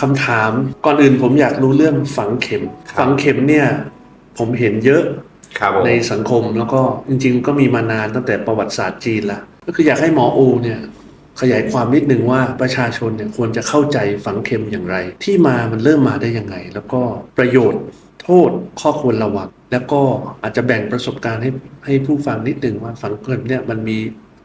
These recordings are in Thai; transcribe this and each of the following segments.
คำถามก่อนอื่นผมอยากรู้เรื่องฝังเข็ม ครับฝังเข็มเนี่ย ผมเห็นเยอะครับผม ในสังคมแล้วก็จริง ๆ ก็มีมานานตั้งแต่ประวัติศาสตร์จีนละก็คืออยากให้หมออูเนี่ยขยายความนิดนึงว่าประชาชนเนี่ยควรจะเข้าใจฝังเข็มอย่างไร ที่มามันเริ่มมาได้ยังไง แล้วก็ประโยชน์โทษข้อควรระวัง แล้วก็อาจจะแบ่งประสบการณ์ให้ให้ผู้ฟังนิดนึงว่าฝังเข็มเนี่ยมันมี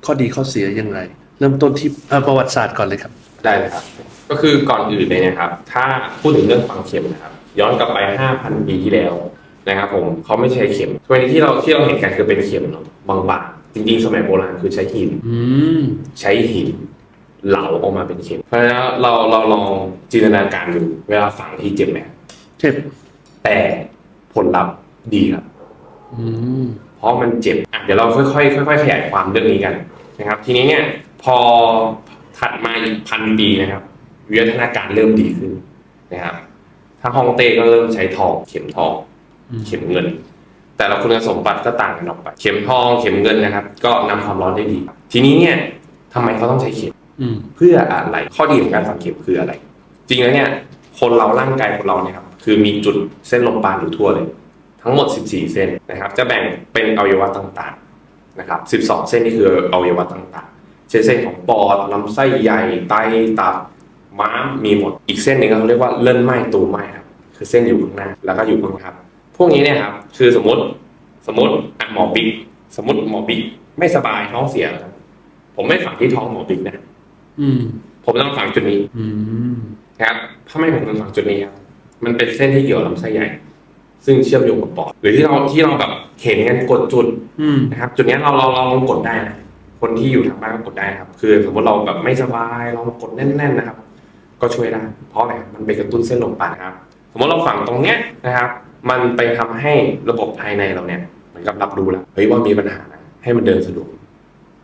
ข้อดีข้อเสียอย่างไร เริ่มต้นที่เอ่อประวัติศาสตร์ก่อนเลยครับ ได้เลยครับ ก็คือก่อนอื่นเลยนะครับ ถ้าพูดถึงเรื่องฝังเข็มนะครับ ย้อนกลับไป 5,000 ปีที่แล้วนะครับผมเขาไม่ใช้เข็มทุกวันนี้ที่เราที่เราเห็นกันคือเป็นเข็มเนาะบางๆจริงๆ สมัยโบราณคือใช้หินอืมใช้หินเหลาออกมาเป็นเข็ม เพราะฉะนั้นเราเราลองจินตนาการดูเวลาฝังที่เจ็บไหมเจ็บแต่ผลลัพธ์ดีครับอืมเพราะมันเจ็บอะเดี๋ยวเราค่อยๆค่อยๆขยายความเรื่องนี้กันนะครับ ทีนี้เนี่ยพอถัดมาอีกพันปีนะครับ วิวัฒนาการเริ่มดีขึ้นนะครับถ้าฮ่องเต้ก็เริ่มใช้ทองเข็มทองอืมเข็มเงิน แต่ละคุณสมบัติก็ต่างกันออกไป เข็มทองเข็มเงินนะครับ ก็นำความร้อนได้ดี ทีนี้เนี่ยทำไมเขาต้องใช้เข็มอืมเพื่ออะไรข้อดีของการฝังเข็มคืออะไร จริงแล้วเนี่ย คนเราร่างกายของเราเนี่ยครับคือมีจุดเส้นลมปราณอยู่ทั่วเลย ทั้งหมด 14 เส้นนะครับ จะแบ่งเป็นอวัยวะต่างๆนะครับ 12 เส้นนี่คืออวัยวะต่างๆเช่นเส้นของปอดลำไส้ใหญ่ไตตับ ม้ามมีหมด อีกเส้นหนึ่งเขาเรียกว่าเลื่อนไหมตูไหมครับ คือเส้นอยู่ข้างหน้าแล้วก็อยู่ข้างครับ พวกนี้เนี่ยครับ คือสมมติสมมติอะหมอบิ๊กสมมติหมอบิ๊กไม่สบายท้องเสีย ผมไม่ฝังที่ท้องหมอบิ๊กนะอืม ผมต้องฝังจุดนี้ อืมนะครับทำไมผมถึงฝังจุดนี้ครับมันเป็นเส้นที่เกี่ยวกับลำไส้ใหญ่ ซึ่งเชื่อมโยงกับปอดหรือที่เราที่เราแบบเห็นกันกดจุดอืมนะครับ จุดเนี้ยเราเราเราลองกดได้นะคนที่อยู่ทางบ้านก็กดได้นะครับ คือสมมติเราแบบไม่สบายเรากดแน่น ๆ นะครับ ก็ช่วยได้ เพราะอะไรครับมันไปกระตุ้นเส้นลมปราณนะครับ สมมติเราฝังตรงเนี้ยนะครับ มันไปทำให้ระบบภายในเราเนี่ยเหมือนกับรับรู้แล้วเฮ้ยว่ามีปัญหานะให้มันเดินสะดวก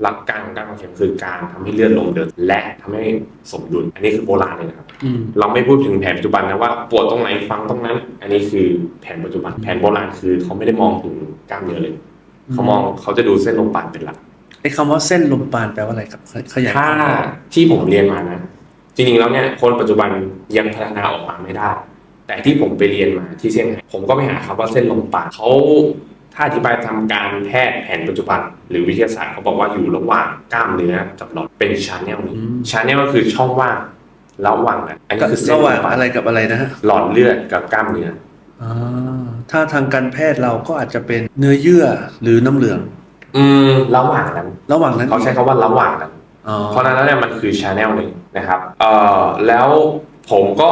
หลักการของการฝังเข็มคือการทำให้เลือดลมเดิน และทำให้สมดุล อันนี้คือโบราณเลยนะครับอืมเราไม่พูดถึงแผนปัจจุบันนะว่าปวดตรงไหนฟังตรงนั้น อันนี้คือแผนปัจจุบัน แผนโบราณคือเขาไม่ได้มองถึงกล้ามเนื้อเลย เขามองเขาจะดูเส้นลมปราณเป็นหลักไอ้คำว่าเส้นลมปราณแปลว่าอะไรครับขขยายถ้าความที่ผมเรียนมานะ จริงๆแล้วเนี่ยคนปัจจุบันยังพัฒนาออกมาไม่ได้ แต่ที่ผมไปเรียนมาที่เซี่ยงไฮ้ผมก็ไปหาคำว่าเส้นลมปราณเขาถ้าอธิบายทำการแพทย์แผนปัจจุบัน หรือวิทยาศาสตร์เขาบอกว่าอยู่ระหว่างกล้ามเนื้อกับหลอดเป็นชาแนลหนึ่งอืมชาแนลก็คือช่องว่างระหว่างนะอันนี้คือเส้นระลหว่ามงปราณอะไรกับอะไรนะฮะหลอดเลือดกับกล้ามเนื้ออ่าถ้าทางการแพทย์เราก็อาจจะเป็นเนื้อเยื่อหรือน้ำเหลือง อืมระหว่างนั้น ระหว่างนั้นเขาใช้คำว่าระหว่างนั้นอ๋อเพราะฉะนั้นแล้วเนี่ยมันคือชาแนลหนึ่ง นะครับเอ่อแล้วผมก็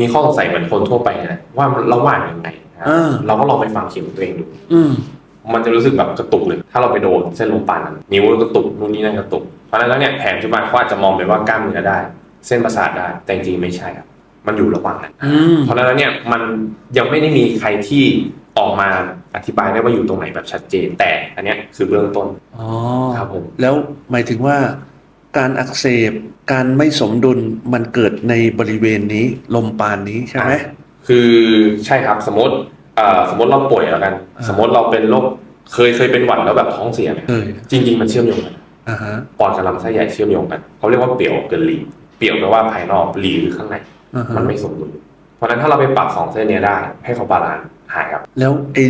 มีข้อสงสัยเหมือนคนทั่วไปนะว่ามันระหว่างยังไงนะครับอ่าเราก็ลองไปฟังเข็มตัวเองดู อืม มันจะรู้สึกแบบกระตุกเลย ถ้าเราไปโดนเส้นลมปราณนั้นนิ้วกระตุกนู่นนี่นั่นกระตุก เพราะฉะนั้นแล้วเนี่ยแผนปัจจุบันเขาอาจจะมองไปว่ากล้ามเนื้อได้ เส้นประสาทได้ แต่จริงๆไม่ใช่ครับ มันอยู่ระหว่างนั้น อืม เพราะฉะนั้นแล้วเนี่ยมันยังไม่ได้มีใครที่ออกมาอธิบายได้ว่าอยู่ตรงไหนแบบชัดเจน แต่อันเนี้ยคือเบื้องต้นอ๋อ ครับผม แล้วหมายถึงว่า การอักเสบ การไม่สมดุลมันเกิดในบริเวณนี้ลมปราณนี้ใช่ไหมคือใช่ครับสมมติเอ่อสมมติเราป่วยแล้วกันอ่าสมมติเราเป็นโรคเคยเคยเป็นหวัดแล้วแบบท้องเสียไหมเคยจริง ๆ มันเชื่อมโยงกันอ่าฮะปอดกับลำไส้ใหญ่เชื่อมโยงกันเขาเรียกว่าเปี่ยวกับหลีเปี่ยวแปลว่าภายนอกหลีคือข้างในอ่าฮะมันไม่สมดุลเพราะฉะนั้นถ้าเราไปปรับสองเส้นเนี้ยได้ ให้เขาบาลานซ์หายครับ แล้วไอ้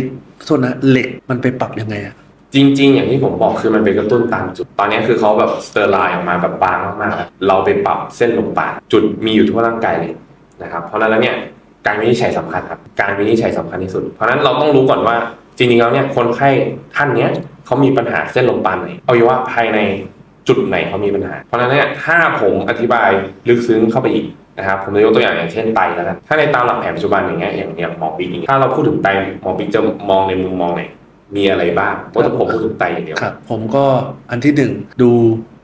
โทษนะเหล็กมันไปปรับยังไงอะ จริง ๆ อย่างที่ผมบอกคือมันไปกระตุ้นตามจุด ตอนนี้คือเขาแบบสเตอร์ไลน์ออกมาแบบบางมากๆ เราไปปรับเส้นลมปาณจุดมีอยู่ทั่วร่างกายเลยนะครับ เพราะนั้นแล้วเนี่ยการวินิจฉัยสำคัญครับการวินิจฉัยสำคัญที่สุด เพราะนั้นเราต้องรู้ก่อนว่าจริงๆแล้วเนี่ยคนไข้ท่านเนี้ยเขามีปัญหาเส้นลมปาณไหนเอาอยู่ว่าภายในจุดไหนเขามีปัญหา เพราะนั้นเนี่ยถ้าผมอธิบายลึกซึ้งเข้าไปอีกนะครับผมจะยกตัวอย่างอย่างเช่นไตแล้วกันถ้าในตามหลักแผนปัจจุบันอย่างเงี้ยอย่างเนี้ยหมอปิ๊กถ้าเราพูดถึงไตหมอปิ๊กจะมองในมุมมองไหน มีอะไรบ้างเพราะถ้าผมพูดถึงไตอย่างเดียวครับ ผมก็อันที่หนึ่งดู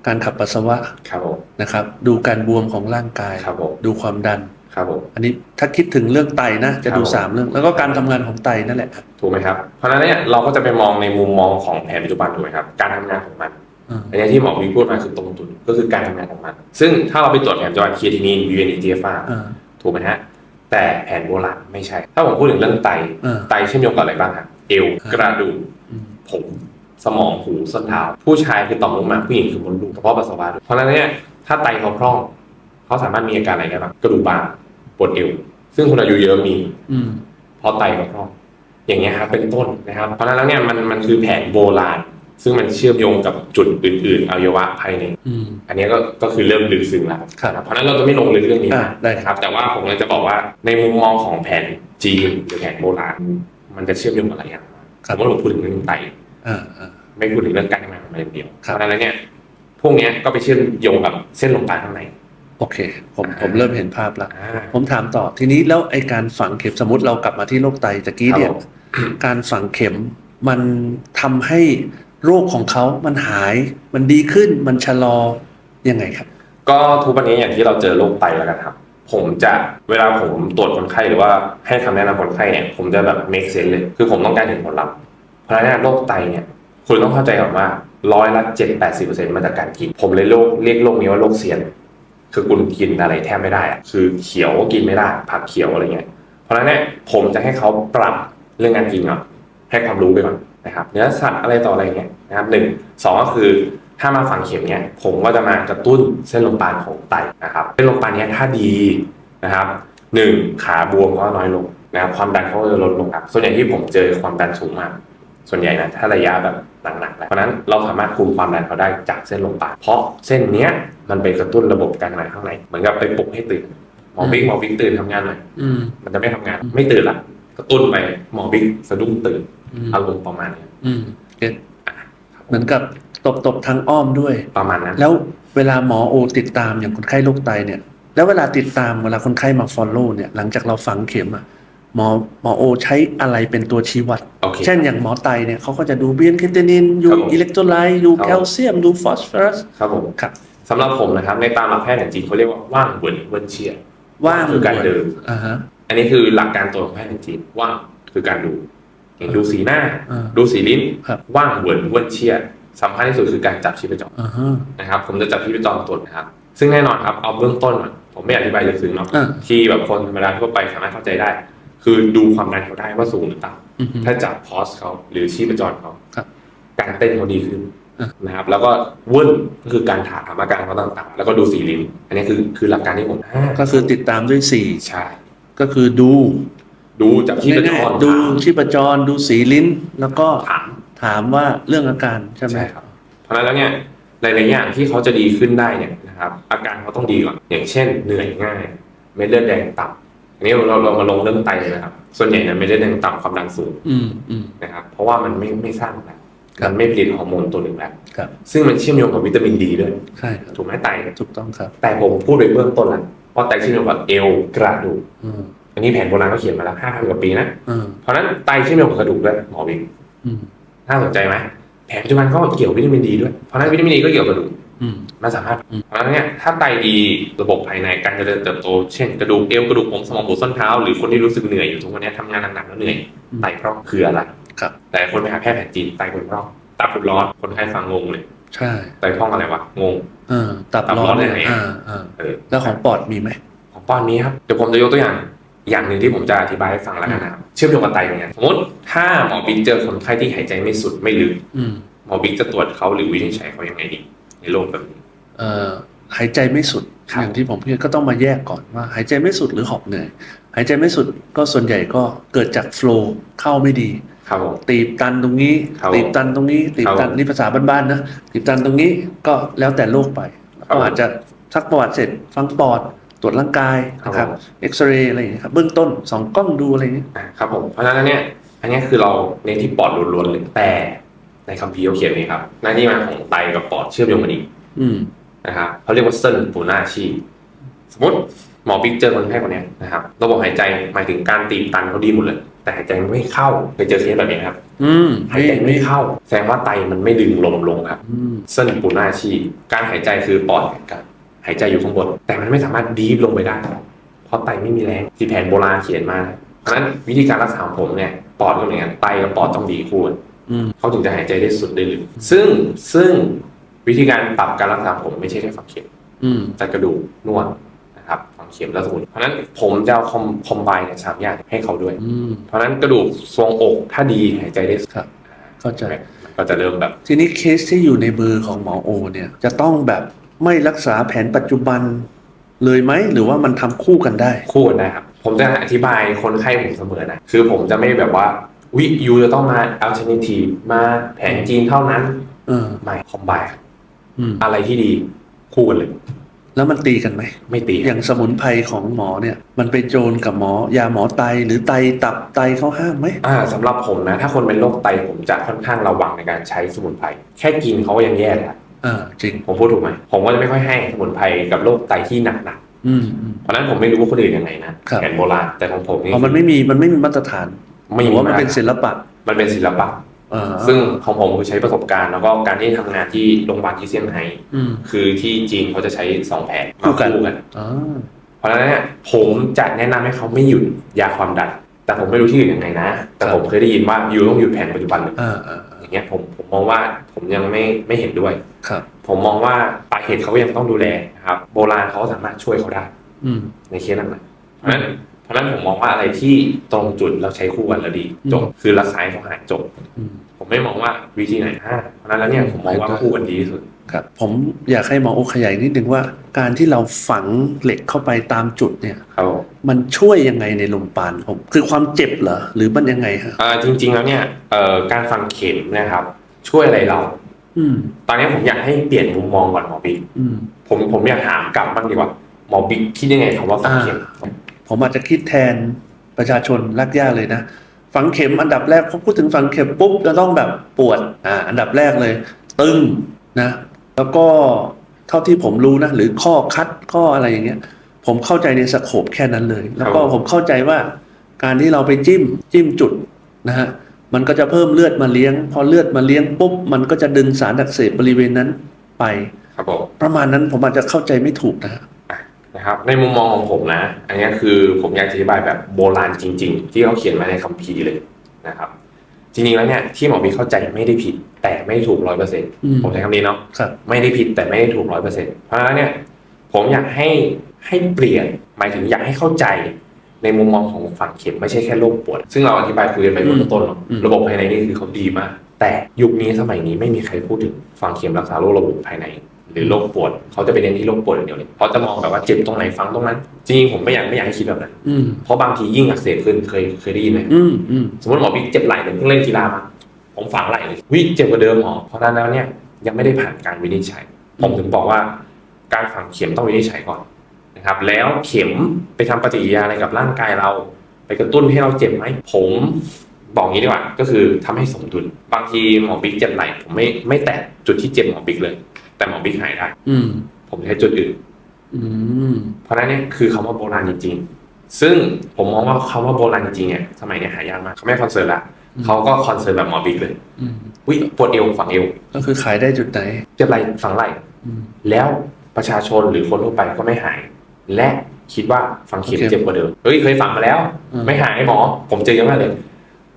การขับปัสสาวะครับผมนะครับ ดูการบวมของร่างกายครับผมดูความดันครับผมอันนี้ถ้าคิดถึงเรื่องไตนะจะดูครับผมสามเรื่อง แล้วก็การทำงานของไตนั่นแหละถูกไหมครับเพราะฉะนั้นเนี่ยเราก็จะไปมองในมุมมองของแผนปัจจุบันถูกไหมครับการทำงานของมันอ่าอันนี้ที่หมอวิพูดมาคือตรงจุดก็คือการทำงานของมันซึ่งถ้าเราไปตรวจแผนปัจจุบันคีทีนีน UNEGFR อ่าถูกไหมฮะแต่แผนโบราณไม่ใช่ ถ้าผมพูดถึงเรื่องไตอ่าไตเชื่อมโยงกับอะไรบ้างครับ เอวอ่ากระดูกอืมผมสมองหูส้นเท้า ผู้ชายคือต่อมลูกหมากผู้หญิงคือมดลูกกระเพาะปัสสาวะด้วยเพราะฉะนั้นเนี่ยถ้าไตเขาพร่องเขาสามารถมีอาการอะไรได้บ้างกระดูกบางปวดเอว ซึ่งคนอายุเยอะมีอืมเพราะไตกับพร่องอย่างเงี้ยครับเป็นต้นนะครับ เพราะฉะนั้นแล้วเนี่ยมันมันคือแผนโบราณ ซึ่งมันเชื่อมโยงกับจุดอื่นๆอวัยวะภายในอืมอันเนี้ยก็ก็คือเริ่มลึกซึ้งแล้วครับนะเพราะฉะนั้นเราจะไม่ลงลึกเรื่องนี้อ่าได้นะครับ แต่ว่าผมเลยจะบอกว่าในมุมมองของแผนจีนหรือแผนโบราณ มันจะเชื่อมโยงกับอะไรอย่างสมมติผมพูดถึงเรื่องไตอ่าอ่าไม่พูดถึงเรื่องการทำงานของมันอย่างเดียวครับเพราะฉะนั้นแล้วเนี่ย พวกเนี้ยก็ไปเชื่อมโยงกับเส้นลมปราณข้างในโอเค ผมผมเริ่มเห็นภาพแล้วอ่าผมถามต่อทีนี้แล้วไอการฝังเข็มสมมติเรากลับมาที่โรคไตตะกี้เนี่ยครับผมการฝังเข็มมันทำให้โรคของเขามันหาย มันดีขึ้น มันชะลอยังไงครับ ก็ทุกวันนี้อย่างที่เราเจอโรคไตแล้วกันครับ ผมจะเวลาผมตรวจคนไข้หรือว่าให้คำแนะนำคนไข้เนี่ยผมจะแบบ make sense เลย คือผมต้องการเห็นผลลัพธ์เพราะฉะนั้นโรคไตเนี่ยคุณต้องเข้าใจก่อนว่าร้อยละเจ็ดแปดสิบเปอร์เซ็นต์มาจากการกิน ผมเลยโรคเรียกโรคนี้ว่าโรคเซียน คือคุณกินอะไรแทบไม่ได้อะคือเขียวก็กินไม่ได้ ผักเขียวอะไรเงี้ย เพราะฉะนั้นเนี่ยผมจะให้เขาปรับเรื่องการกินก่อนให้ความรู้ไปก่อนนะครับ เนื้อสัตว์อะไรต่ออะไรเงี้ยนะครับหนึ่งสองก็คือ ถ้ามาฝังเข็มเนี่ยผมก็จะมากระตุ้นเส้นลมปราณของไตนะครับเส้นลมปราณเนี้ยถ้าดีนะครับหนึ่งขาบวมก็น้อยลงนะครับความดันเขาก็จะลดลงครับส่วนใหญ่ที่ผมเจอความดันสูงมาก ส่วนใหญ่นะถ้าระยะแบบหนักๆแล้วเพราะฉะนั้นเราสามารถคุมความดันเขาได้จากเส้นลมปราณเพราะเส้นเนี้ยมันไปกระตุ้นระบบการทำงานข้างในเหมือนกับไปปลุกให้ตื่นหมอบิ๊กหมอบิ๊กตื่นทำงานหน่อยอืมมันจะไม่ทำงานไม่ตื่นละกระตุ้นไปหมอบิ๊กสะดุ้งตื่นอืมอารมณ์ประมาณนี้อืมเก็ตเหมือนกับ ตบตบทางอ้อมด้วย ประมาณนั้น แล้วเวลาหมอโอติดตามอย่างคนไข้โรคไตเนี่ย แล้วเวลาติดตามเวลาคนไข้มา follow เนี่ยหลังจากเราฝังเข็มอะหมอหมอโอใช้อะไรเป็นตัวชี้วัดโอเคเช่นอย่างหมอไตเนี่ยเขาก็จะดูเบียนเคเทนินดูครับผมอิเล็กโทรไลต์ดูครับแคลเซียมดูฟอสฟอรัสครับผมครับสำหรับผมนะครับในตามหลักแพทย์แผนจีนเขาเรียกว่าว่างเหวินเวินเชียว่างคือการเดินอ่าฮะอันนี้คือหลักการตัวของแพทย์แผนจีนว่างคือการดูอย่างดูสีหน้าอ่าดูสีลิ้นครับว่างเหวินเวินเชีย สำคัญที่สุดคือการจับชีพจรอ่าฮะนะครับ ผมจะจับชีพจรตรวจนะครับ ซึ่งแน่นอนครับเอาเบื้องต้นก่อนผมไม่อธิบายลึกซึ้งเนาะอ่าที่แบบคนธรรมดาทั่วไปสามารถเข้าใจได้ คือดูความดันเขาได้ว่าสูงหรือต่ำอือฮึถ้าจับพอสเขาหรือชีพจรเขาครับการเต้นเขาดีขึ้นอะนะครับ แล้วก็วุ่นก็คือการถามอาการเขาต่างๆ แล้วก็ดูสีลิ้นอันนี้คือคือหลักการที่ผมอ่าก็คือติดตามด้วยสี่ใช่ก็คือดู ดูจากชีพจง่ายรๆดูถามชีพจรดูสีลิ้นแล้วก็ถาม ถามว่าเรื่องอาการใช่ไหม ใช่ครับ เพราะฉะนั้นแล้วเนี่ยหลายๆอย่างที่เขาจะดีขึ้นได้เนี่ยนะครับอาการเขาต้องดีก่อนอย่างเช่น เหนื่อยง่ายเม็ดเลือดแดงต่ำอันนี้เราเรามาลงเรื่องไตเลยนะครับ ส่วนใหญ่เนี่ยเม็ดเลือดแดงต่ำความดันสูงอืมอืม นะครับเพราะว่ามันไม่ไม่สร้างแล้วครับ มันไม่ผลิตฮอร์โมนตัวหนึ่งแล้วครับ ซึ่งมันเชื่อมโยงกับวิตามินดีด้วยใช่ครับถูกไหมไตถูกต้องครับ แต่ผมพูดไปเบื้องต้นแล้วว่าไตเชื่อมโยงกับเอวกระดูกอืมอันนี้แผนโบราณก็เขียนมาแล้ว5,000กว่าปีนะ อืมเพราะฉะนั้นไตเชื่อมโยงกับกระดูกด้วยหมอวิงอืม น่าสนใจไหมแผนปัจจุบันก็เกี่ยววิตามินดีด้วย เพราะฉะนั้นวิตามินดีก็เกี่ยวกับกระดูกอืมมันสามารถอืมเพราะฉะนั้นเนี่ยถ้าไตดีระบบภายในการเจริญเติบโต เช่นกระดูกเอวกระดูกผมสมองหัวส้นเท้า หรือคนที่รู้สึกเหนื่อยอยู่ทุกวันนี้ทำงานหนักๆแล้วเหนื่อยไตพร่องคืออะไรครับแต่คนไปหาแพทย์แผนจีนไตคนพร่องตาผุดร้อนคนไข้ฟังงงเลยใช่ไตพร่องอะไรวะงงเออตับตับร้ร้ออนนเนี่ยยังไงอ่าอ่าเออแล้วของปอดมีไหมของป้อนนี้ครับเดี๋ยวผมจะยกตัวอย่าง อย่างหนึ่งที่ผมจะอธิบายให้ฟังแล้วกันนะครับเชื่อมโยงกับไตเนี่ยสมมติถ้าหมอบิ๊กเจอคนไข้ที่หายใจไม่สุดไม่ลึกอืมหมอบิ๊กจะตรวจเขาหรือวินิจฉัยเขายังไงดีในโรคแบบนี้เอ่อหายใจไม่สุดครับอย่างที่ผมพูดก็ต้องมาแยกก่อนว่า หายใจไม่สุดหรือหอบเหนื่อยหายใจไม่สุดก็ส่วนใหญ่ก็เกิดจากโฟล์เข้าไม่ดีครับผมตีบตันตรงนี้ครับตีบตันตรงนี้ ตีบตันครับนี่ภาษาบ้านๆนะตีบตันตรงนี้ก็แล้วแต่โรคไปแล้วครับก็อาจจะซักประวัติเสร็จฟังปอดต รวจร่างกายนะครับครับเอ็กซเรย์อะไรอย่างเงี้ยครับเบื้องต้นสองกล้องดูอะไรอย่างเงี้ยอ่าครับผมเพราะฉะนั้นเนี่ยอันนี้คือเราเน้นที่ปอดล้วนๆเลยแต่ในคัมภีร์เขาเขียนเลยครับหน้าที่มาของไตกับปอดเชื่อมโยงกันอีกอืมนะครับเขาเรียกว่าเส้นปูนาชีพสมมติหมอบิ๊กเจอคนไข้คนเนี้ยนะครับระบบหายใจหมายถึงการตีบตันเขาดีหมดเลย แต่หายใจไม่เข้าเคยเจอเคสแบบนี้ไหมครับอืมหายใจไม่เข้า แสดงว่าไตมันไม่ดึงลมลงครับอืมเส้นปูนาชีพการหายใจคือปอดกับ หายใจอยู่ข้างบน แต่มันไม่สามารถดีฟลงไปได้ เพราะไตไม่มีแรงที่แผนโบราณเขียนมาเพราะฉะนั้นวิธีการรักษาของผมเนี่ยปอดก็เหมือนกันไตกับปอดต้องดีคู่กันอืมเขาถึงจะหายใจได้สุดได้ลึกซึ่งซึ่งวิธีการปรับการรักษาผมไม่ใช่แค่ฝังเข็มอืมจัดกระดูกนวดนะครับฝังเข็มแล้วสมุนเพราะฉะนั้นผมจะเอาคอมคอมไบเนี่ยสามอย่างให้เขาด้วยอืมเพราะฉะนั้นกระดูกทรวงอกถ้าดีหายใจได้สุดครับเข้าใจมันก็จะเริ่มแบบ ทีนี้เคสที่อยู่ในมือของหมอโอเนี่ยจะต้องแบบ ไม่รักษาแผนปัจจุบันเลยไหมหรือว่ามันทำคู่กันได้ คู่กันได้ครับผมจะอธิบายคนไข้ผมเสมอนะคือผมจะไม่แบบว่าวิยูจะต้องมา alternative มาแผนจีนเท่านั้นเออไม่คอมไบครับอืมอะไรที่ดีคู่กันเลย แล้วมันตีกันไหม ไม่ตี อย่างสมุนไพรของหมอเนี่ย มันไปโจรกับหมอ ยาหมอไตหรือไตตับไตเขาห้ามไหมอ่าสำหรับผมนะ ถ้าคนเป็นโรคไตผมจะค่อนข้างระวังในการใช้สมุนไพรแค่กินเขาก็ยังแย่เลย ครับอ่าจริงผมพูดถูกไหมผมก็จะไม่ค่อยให้สมุนไพรกับโรคไตที่หนักอืมอืมๆเพราะฉะนั้นผมไม่รู้ว่าคนอื่นยังไงนะครับแผนโบราณแต่ของผมนี่เพราะมันไม่มีมันไม่มีมาตรฐานไม่หรืมีอว่ามันมาเป็นศิลปะมันเป็นศิลปะเออซึ่งของผมคือใช้ประสบการณ์แล้วก็การที่ทำงานที่โรงพยาบาลที่เซี่ยงไฮ้อืมคือที่จีนเขาจะใช้สองแผนคู่กันคู่กันอ่าเพราะฉะนั้นเนี่ยผมจะแนะนำให้เขาไม่หยุดยาความดันแต่ผมไม่รู้ที่อื่นยังไงนะ แต่ผมเคยได้ยินว่าอยู่ต้องหยุดแผนปัจจุบันเลย อ่าอ่าอ่าอย่างเงี้ยผมผมมองว่าผมยังไม่ไม่เห็นด้วย ครับ ผมมองว่าปลายเหตุเขาก็ยังต้องดูแลนะครับ โบราณเขาสามารถช่วยเขาได้ อืม ในเคสนั้นนะเพราะฉะนั้นเพราะฉะนั้นผมมองว่าอะไรที่ตรงจุดเราใช้คู่กันแล้วดีจบอืมคือรักษาให้เขาหายจบ อืม ผมไม่มองว่าวิธีไหนห้าเพราะฉะนั้นแล้วเนี่ยผมมองว่าคู่กันดีที่สุด ครับผมอยากให้หมอโอขยายนิดนึงว่า การที่เราฝังเหล็กเข้าไปตามจุดเนี่ยครับมันช่วยยังไงในลมปานผมคือความเจ็บเหรอหรือมันยังไงฮะอ่าจริง ๆ แล้วเนี่ยเอ่อการฟังเข็มเนะครับ ช่วยอะไรเรา อืม ตอนนี้ผมอยากให้เปลี่ยนมุมมองก่อนหมอบิ๊กอืม ผมผมอยากถามกลับบ้างดีกว่าหมอบิ๊กคิดยังไงคำว่าฝังเข็ม ผมอาจจะคิดแทนประชาชนรักย่าเลยนะ ฝังเข็มอันดับแรกพอพูดถึงฝังเข็มปุ๊บจะต้องแบบปวดอ่าอันดับแรกเลย ตึงนะ แล้วก็เท่าที่ผมรู้นะหรือข้อคัดข้ออะไรอย่างเงี้ย ผมเข้าใจในสโคปแค่นั้นเลย แล้วก็ผมเข้าใจว่า การที่เราไปจิ้มจิ้มจุดนะฮะมันก็จะเพิ่มเลือดมาเลี้ยง พอเลือดมาเลี้ยงปุ๊บมันก็จะดึงสารอักเสบบริเวณนั้นไปครับผมประมาณนั้นผมอาจจะเข้าใจไม่ถูกนะฮะนะครับในมุมมองของผมนะ อันนี้คือผมอยากอธิบายแบบโบราณจริง ๆ ที่เขาเขียนมาในคัมภีร์เลยนะครับ จริงๆแล้วเนี่ยที่หมอบิ๊กเข้าใจไม่ได้ผิดแต่ไม่ได้ถูกร้อยเปอร์เซ็นต์อืมผมใช้คำนี้เนาะครับไม่ได้ผิดแต่ไม่ได้ถูกร้อยเปอร์เซ็นต์เพราะฉะนั้นเนี่ยผมอยากให้ให้เปลี่ยนหมายถึงอยากให้เข้าใจในมุมมองของฝั่งเข็มไม่ใช่แค่โรคปวด ซึ่งเราอธิบายคุยกันไปเบื้องต้นเนอะอืมระบบภายในนี่คือเขาดีมาก แต่ยุคนี้สมัยนี้ไม่มีใครพูดถึงฝั่งเข็มรักษาโรคระบบภายใน หรือโรคปวดเขาจะไปเน้นที่โรคปวดอย่างเดียวเลยเพราะจะมองแบบว่าเจ็บตรงไหนฟังตรงนั้น จริงๆผมไม่อยากไม่อยากให้คิดแบบนั้นอืมเพราะบางทียิ่งอักเสบขึ้นเคยเคยได้ยินไหมอืมอืมสมมติหมอบิ๊กเจ็บไหล่หนึ่งเพิ่งเล่นกีฬามาผมฝังไหล่เลยวิเจ็บกว่าเดิมหมอเพราะฉะนั้นแล้วเนี่ยยังไม่ได้ผ่านการวินิจฉัย ผมถึงบอกว่า การฝังเข็มต้องวินิจฉัยก่อนนะครับ แล้วเข็มไปทำปฏิกิริยาอะไรกับร่างกายเรา ไปกระตุ้นให้เราเจ็บไหมผมบอกงี้ดีกว่าก็คือทำให้สมดุล บางทีหมอบิ๊กเจ็บไหล่ผมไม่ไม่แตะจุดที่เจ็บหมอบิ๊กเลย แต่หมอบิ๊กหายได้อืม ผมใช้จุดอื่น อืม เพราะฉะนั้นเนี่ยคือคำว่าโบราณจริงๆ ซึ่งผมมองว่าคำว่าโบราณจริงๆเนี่ยสมัยเนี้หายากมากเขาไม่คอนเซิร์ตละอืม เขาก็คอนเซิร์ตแบบหมอบิ๊กเลยอืม วิปวดเอวฝังเอวก็คือขายได้จุดไหน เจ็บไหล่ฝังไหล่อืม แล้วประชาชนหรือคนทั่วไปก็ไม่หาย และคิดว่าฝังเข็มโอเค เจ็บกว่าเดิมเฮ้ยเคยฝังมาแล้วอืมไม่หายหมอ ผมเจอเยอะมากเลย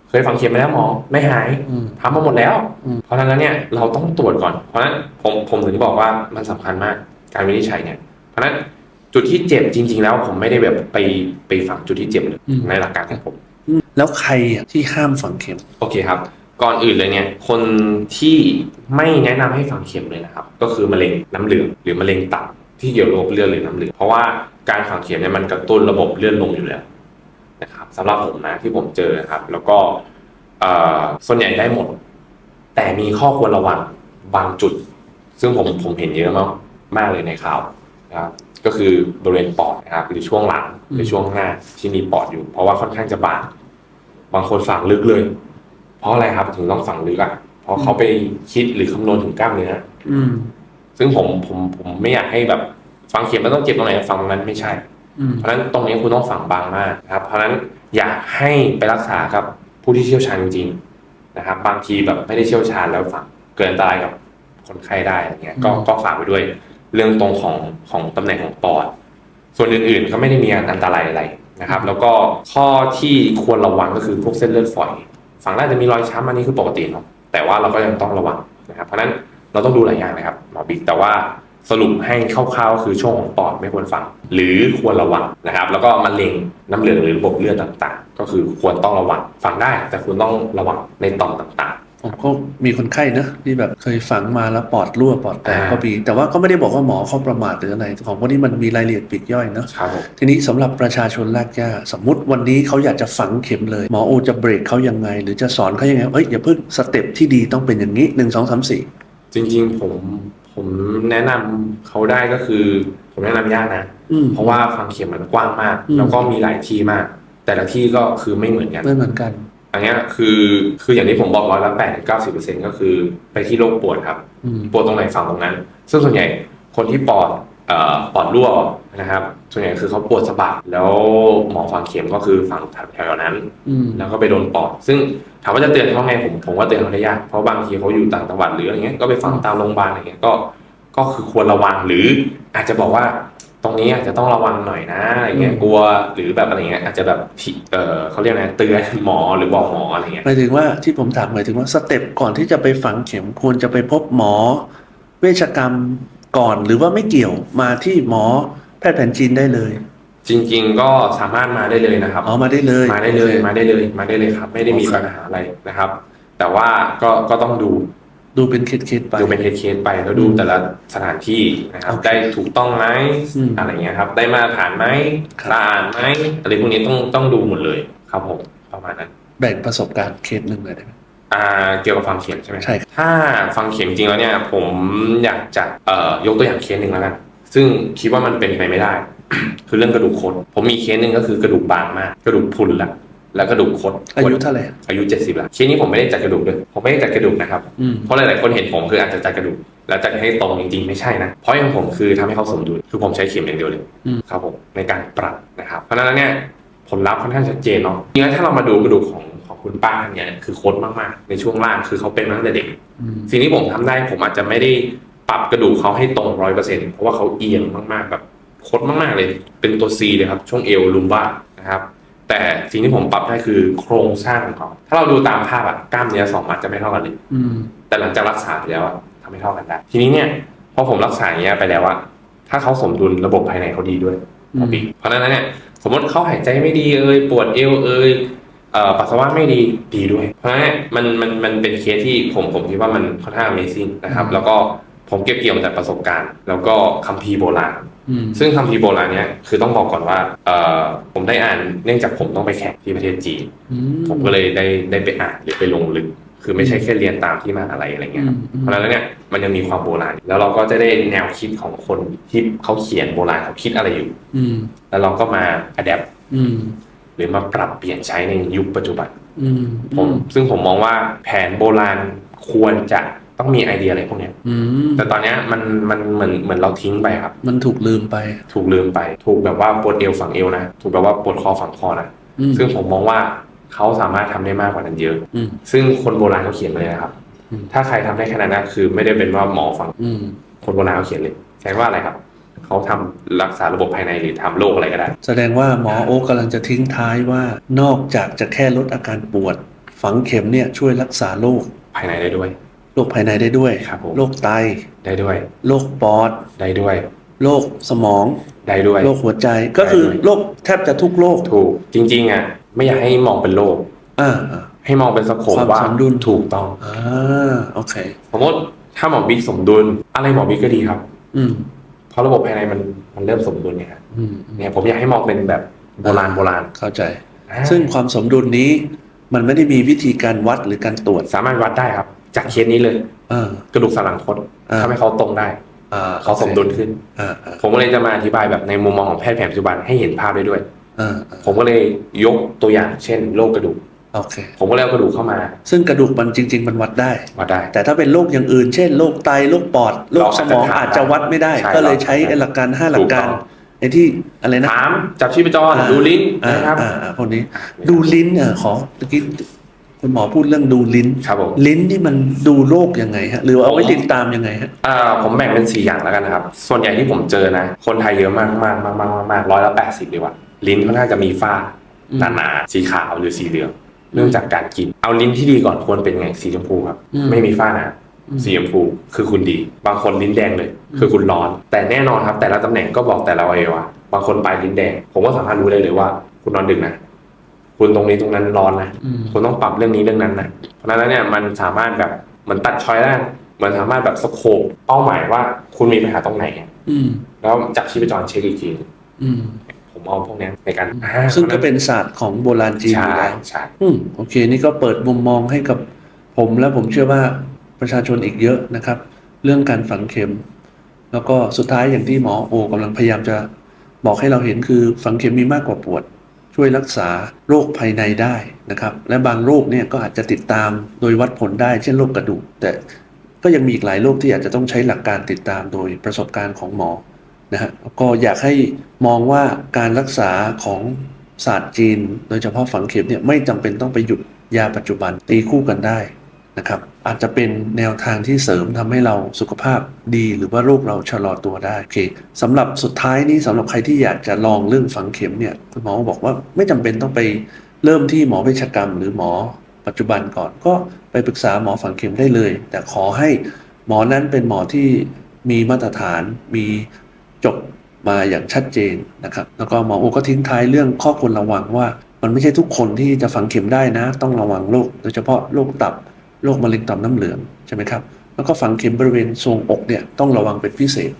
เคยฝังเข็มมาแล้วหมอไม่หายอืมทำมาหมดแล้วอืมเพราะฉะนั้นแล้วเนี่ยเราต้องตรวจก่อน เพราะฉะนั้นผมผมถึงบอกว่ามันสำคัญมากการวินิจฉัยเนี่ย เพราะฉะนั้นจุดที่เจ็บจริง ๆ แล้วผมไม่ได้แบบไปไปฝังจุดที่เจ็บเลยอืมในหลักการของผม แล้วใครอะที่ห้ามฝังเข็ม โอเคครับ ก่อนอื่นเลยเนี่ย คนที่ไม่แนะนำให้ฝังเข็มเลยนะครับ ก็คือมะเร็งน้ำเหลืองหรือมะเร็งตับที่เกี่ยวกับโรคเลือดหรือน้ำเหลืองเพราะว่าการฝังเข็มเนี่ยมันกระตุ้นระบบเลือดลงอยู่แล้ว นะครับสำหรับผมนะที่ผมเจอนะครับ แล้วก็เอ่อส่วนใหญ่ได้หมด แต่มีข้อควรระวังบางจุด ซึ่งผมผมเห็นเยอะมากมากเลยในข่าวนะครับก็คือบริเวณปอดนะครับหรือช่วงหลังหรือช่วงหน้าที่มีปอดอยู่ เพราะว่าค่อนข้างจะบางบางคนฝังลึกเลย เพราะอะไรครับถึงต้องฝังลึกอะเพราะเขาไปคิดหรือคำนวณถึงกล้ามเนื้ออืมซึ่งผมผมผมไม่อยากให้แบบฝังเข็มมันต้องเจ็บตรงไหนฝังตรงนั้นไม่ใช่อืม เพราะฉะนั้นตรงนี้คุณต้องฝังบางมากนะครับ เพราะฉะนั้นอยากให้ไปรักษากับผู้ที่เชี่ยวชาญจริงๆนะครับ บางทีแบบไม่ได้เชี่ยวชาญแล้วฝังเกิดอันตรายกับคนไข้ได้อะไรเงี้ยก็ก็ฝากไว้ด้วยเรื่องตรงของของตำแหน่งของปอด ส่วนอื่นๆก็ไม่ได้มีอันตรายอะไรนะครับ แล้วก็ข้อที่ควรระวังก็คือพวกเส้นเลือดฝอย ฝังได้จะมีรอยช้ำอันนี้คือปกติเนาะแต่ว่าเราก็ยังต้องระวังนะครับ เพราะฉะนั้นเราต้องดูหลายอย่างนะครับหมอบิ๊กแต่ว่า สรุปให้คร่าวๆคือช่วงของปอดไม่ควรฝัง หรือควรระวังนะครับ แล้วก็มะเร็งน้ำเหลืองหรือระบบเลือดต่างๆ ก็คือควรต้องระวังฝังได้ แต่คุณต้องระวังในต่อมต่างผมก็มีคนไข้นะที่แบบเคยฝังมาแล้วปอดรั่วปอดแตกอ่าก็มีแต่ว่าก็ไม่ได้บอกว่าหมอเขาประมาทหรืออะไรของพวกนี้มันมีรายละเอียดปลีกย่อยเนอะครับผมทีนี้สำหรับประชาชนรากหญ้าสมมติวันนี้เขาอยากจะฝังเข็มเลย หมอโอจะเบรกเขายังไง หรือจะสอนเขายังไงเอ้ยอย่าเพิ่งสเต็ปที่ดีต้องเป็นอย่างนี้หนึ่งสองสามสี่จริงๆผม ผมแนะนำเขาได้ก็คือ ผมแนะนำยากนะ อืม เพราะว่าฟังเข็มมันกว้างมาก อืม แล้วก็มีหลายที่มาก แต่ละที่ก็คือไม่เหมือนกัน ไม่เหมือนกัน อันเนี้ยคือคืออย่างที่ผมบอกร้อยละแปดถึงเก้าสิบเปอร์เซ็นก็คือไปที่โรคปวดครับ อืม ปวดตรงไหนฝั่งตรงนั้น ซึ่งส่วนใหญ่คนที่ปอดเอ่อ ปอดรั่วนะครับ ส่วนใหญ่คือเขาปวดสะบักแล้วหมอฝังเข็มก็คือฝั่งแถวๆนั้น อืม แล้วก็ไปโดนปอด ซึ่งถามว่าจะเตือนเขาไงผมผมว่าเตือนเขาได้ยาก เพราะบางทีเขาอยู่ต่างจังหวัดหรืออะไรเงี้ย ก็ไปฝังตามโรงพยาบาลอะไรเงี้ย ก็ ก็คือควรระวังหรืออาจจะบอกว่า ตรงนี้อาจจะต้องระวังหน่อยนะอะไรเงี้ย อืม กลัวหรือแบบอะไรเงี้ย อาจจะแบบที่เออเขาเรียกอะไรเตือนหมอหรือบอกหมออะไรเงี้ย หมายถึงว่าที่ผมถามหมายถึงว่าสเต็ปก่อนที่จะไปฝังเข็มควรจะไปพบหมอ เวชกรรม ก่อนหรือว่าไม่เกี่ยวมาที่หมอแพทย์แผนจีนได้เลยจริง ๆ ก็สามารถมาได้เลยนะครับอ๋อมาได้เลย มาได้เลยโอคมาได้เลยมาได้เลยครับ ไม่ได้มีโอเคปัญหาอะไรนะครับ แต่ว่าก็ก็ต้องดูดูเป็นเคสๆไปดูเป็นเคสๆไปแล้วดูอืมแต่ละสถานที่นะครับโอเคได้ถูกต้องไหมอืมอะไรเงี้ยครับ ได้มาตรฐานไหมครับสะอาดไหมอะไรพวกนี้ต้องต้องดูหมดเลยครับผมประมาณนั้น แบ่งประสบการณ์เคสหนึ่งเลยได้ไหมอ่า เกี่ยวกับฟังเข็มใช่ไหมใช่ครับถ้าฟังเข็มจริงแล้วเนี่ย ผมอยากจะเอ่อยกตัวอย่างเคสหนึ่งแล้วกันซึ่งคิดว่ามันเป็นไปไม่ได้ คือเรื่องกระดูกคดผมมีเคสหนึ่งก็คือกระดูกบางมากกระดูกพรุนละแล้วกระดูกคดอายุเท่าไหร่อายุ70ละเคสนี้ผมไม่ได้จัดกระดูกเลยผมไม่ได้จัดกระดูกนะครับอืมเพราะหลายๆคนเห็นผมคืออาจจะจัดกระดูกแล้วจัดให้ตรงจริงๆไม่ใช่นะเพราะอย่างผมคือทำให้เขาสมดุลคือผมใช้เข็มอย่างเดียวเลยอืมครับผมในการปรับนะครับเพราะฉะนั้นแล้วเนี่ยผลลัพธ์ค่อนข้างชัดเจนเนาะจริงๆแล้วถ้าเรามาดูกระดูกของ ของคุณป้าท่านเนี่ยคือโคตรมากๆ ในช่วงล่างคือเขาเป็นมาตั้งแต่เด็กอืมสิ่งที่ผมทำได้ผมอาจจะไม่ได้ปรับกระดูกเขาให้ตรงร้อยเปอร์เซ็นต์เพราะว่าเขาเอียงมากๆแบบโคตรมากๆเลย เป็นตัว C เลยครับ ช่วงเอวลุมบ้านะครับ แต่สิ่งที่ผมปรับได้คือโครงสร้างของเขาถ้าเราดูตามภาพอะกล้ามเนื้อสองมัดจะไม่เท่ากันเลยอืมแต่หลังจากรักษาไปแล้วอะทำให้เท่ากันได้ ทีนี้เนี่ยพอผมรักษาอย่างเงี้ยไปแล้วอะถ้าเขาสมดุลระบบภายในเขาดีด้วยอืมปีเพราะฉะนั้นเนี่ยสมมติเขาหายใจไม่ดีเอ่ยปวดเอวเอ่ยเอ่อ ปัสสาวะไม่ดีดีด้วย เพราะฉะนั้นเนี่ยมันมันมันเป็นเคสที่ผมผมคิดว่ามันค่อนข้าง Amazing นะครับ แล้วก็ผมเก็บเกี่ยวมาจากประสบการณ์ แล้วก็คัมภีร์โบราณอืมซึ่งคัมภีร์โบราณเนี่ยคือต้องบอกก่อนว่าเอ่อผมได้อ่านเนื่องจากผมต้องไปแข่งที่ประเทศจีนอืมผมก็เลยได้ได้ไปอ่านหรือไปลงลึก คือไม่ใช่แค่เรียนตามที่มหาอะไรอะไรเงี้ยครับอืมอืมเพราะฉะนั้นแล้วเนี่ยมันยังมีความโบราณ แล้วเราก็จะได้แนวคิดของคนที่เขาเขียนโบราณเขาคิดอะไรอยู่อืมแล้วเราก็มาอัดแอปอืม หรือมาปรับเปลี่ยนใช้ในยุคปัจจุบันอืมผมซึ่งผมมองว่าแผนโบราณควรจะต้องมีไอเดียอะไรพวกเนี้ยอืมแต่ตอนเนี้ยมันมันเหมือนเหมือนเราทิ้งไปครับ มันถูกลืมไป ถูกลืมไป ถูกแบบว่าปวดเอวฝั่งเอวนะ ถูกแบบว่าปวดคอฝั่งคอนะอืมซึ่งผมมองว่าเขาสามารถทำได้มากกว่านั้นเยอะอืมซึ่งคนโบราณเขาเขียนมาเลยนะครับอืมถ้าใครทำได้ขนาดนั้นคือไม่ได้เป็นว่าหมอฝั่งอืมคนโบราณเขาเขียนเลยแสดงว่าอะไรครับ เขาทำรักษาระบบภายในหรือทำโรคอะไรก็ได้ แสดงว่าหมอโอ๊กกำลังจะทิ้งท้ายว่านอกจากจะแค่ลดอาการปวด ฝังเข็มเนี่ยช่วยรักษาโรคภายในได้ด้วยโรคภายในได้ด้วยครับผมโรคไตได้ด้วยโรคปอดได้ด้วยโรคสมองได้ด้วยโรคหัวใจก็คือได้ด้วยโรคแทบจะทุกโรคถูก จริงๆอะไม่อยากให้มองเป็นโรคอ่าอ่าให้มองเป็นสโคปความว่าสมดุลถูกต้องอ่าโอเคสมมติถ้าหมอบิ๊กสมดุลอะไรหมอบิ๊กก็ดีครับ อืมเพ ราะระบบภายในมันมันเริ่มสมดุลเนี่ยครับอืมอืมเนี่ยผมอยากให้มองเป็นแบบโบราณโบราณเข้าใจอ่าซึ่งความสมดุลนี้มันไม่ได้มีวิธีการวัดหรือการตรวจสามารถวัดได้ครับ จากเคสนี้เลยอ่ากระดูกสันหลังคดอ่าทำให้เขาตรงได้ อ่าเขาสมดุลขึ้นอ่าอ่าผมก็เลยจะมาอธิบายแบบในมุมมองของแพทย์แผนปัจจุบันให้เห็นภาพได้ด้วยอ่าอ่าผมก็เลยยกตัวอย่างเช่นโรคกระดูก โอเค ผมก็เลยเอากระดูกเข้ามา ซึ่งกระดูกมันจริง ๆ มันวัดได้วัดได้ แต่ถ้าเป็นโรคอย่างอื่น เช่นโรคไตโรคปอดโรคสมองเราอาอาจจจะจะวัดไม่ได้ ใช่ก็เลยเราใช้ไอ้หลักการห้าหลักการถูกต้องไอ้ที่อะไรนะถามจับชีพจรอ่าดูลิ้นอ่านะครับ อ่าอ่าพวกนี้ ดูลิ้นอะขอเมื่อกี้คุณหมอพูดเรื่องดูลิ้น ครับผม ลิ้นนี่มันดูโรคยังไงฮะ หรือว่าเอาไว้ผมติดตามยังไงฮะ อ่าผมแบ่งเป็นสี่อย่างแล้วกันนะครับ ส่วนใหญ่ที่ผมเจอนะ คนไทยเยอะมากมากมากมากมากมากร้อยละแปดสิบเลยว่ะลิ้นเขาน่าจะมีฝ้าอืม หนาๆสีขาวหรือสีเหลือง เนื่องจากการกิน เอาลิ้นที่ดีก่อนควรเป็นไงสีชมพูครับอืมไม่มีฝ้าหนาอืมสีชมพูคือคุณดี บางคนลิ้นแดงเลย คือคุณร้อน แต่แน่นอนครับ แต่ละตำแหน่งก็บอกแต่ละอวัยวะบางคนปลายลิ้นแดง ผมก็สามารถรู้ได้เลยว่า คุณนอนดึกนะคุณตรงนี้ตรงนั้นร้อนนะอืมคุณต้องปรับเรื่องนี้เรื่องนั้นนะเพราะฉะนั้นแล้วเนี่ยมันสามารถแบบเหมือนตัดชอยได้เหมือนสามารถแบบสโคปเป้าหมายว่าคุณมีปัญหาตรงไหนอืมแล้วจับชีพจรเช็คอีกที อืมผมเอาพวกเนี้ยในการอ่าซึ่งก็เป็นศาสตร์ของโบราณจีนอยู่ใช่แล้วใช่อืมโอเค นี่ก็เปิดมุมมองให้กับผมและผมเชื่อว่าประชาชนอีกเยอะนะครับ เรื่องการฝังเข็ม แล้วก็สุดท้ายอย่างที่หมอโอกำลังพยายามจะบอกให้เราเห็นคือฝังเข็มมีมากกว่าปวด ช่วยรักษาโรคภายในได้นะครับ และบางโรคเนี่ยก็อาจจะติดตามโดยวัดผลได้เช่นโรคกระดูกแต่ก็ยังมีอีกหลายโรคที่อาจจะต้องใช้หลักการติดตามโดยประสบการณ์ของหมอ นะฮะก็อยากให้มองว่าการรักษาของศาสตร์จีน โดยเฉพาะฝังเข็มเนี่ยไม่จำเป็นต้องไปหยุดยาปัจจุบันตีคู่กันได้นะครับอาจจะเป็นแนวทางที่เสริมทำให้เราสุขภาพดีหรือว่าโรคเราชะลอตัวได้โอเคสำหรับสุดท้ายนี้สำหรับใครที่อยากจะลองเรื่องฝังเข็มเนี่ยคุณหมอบอกว่าไม่จำเป็นต้องไปเริ่มที่หมอเวชกรรม หรือหมอปัจจุบันก่อนก็ไปปรึกษาหมอฝังเข็มได้เลย แต่ขอให้หมอนั้นเป็นหมอที่มีมาตรฐานมี จบมาอย่างชัดเจนนะครับ แล้วก็หมอโอก็ทิ้งท้ายเรื่องข้อควรระวังว่า มันไม่ใช่ทุกคนที่จะฝังเข็มได้นะ ต้องระวังโรคโดยเฉพาะโรคตับโรคมะเร็งต่อมน้ำเหลืองใช่ไหมครับแล้วก็ฝังเข็มบริเวณทรวงอกเนี่ยต้องระวังเป็นพิเศษ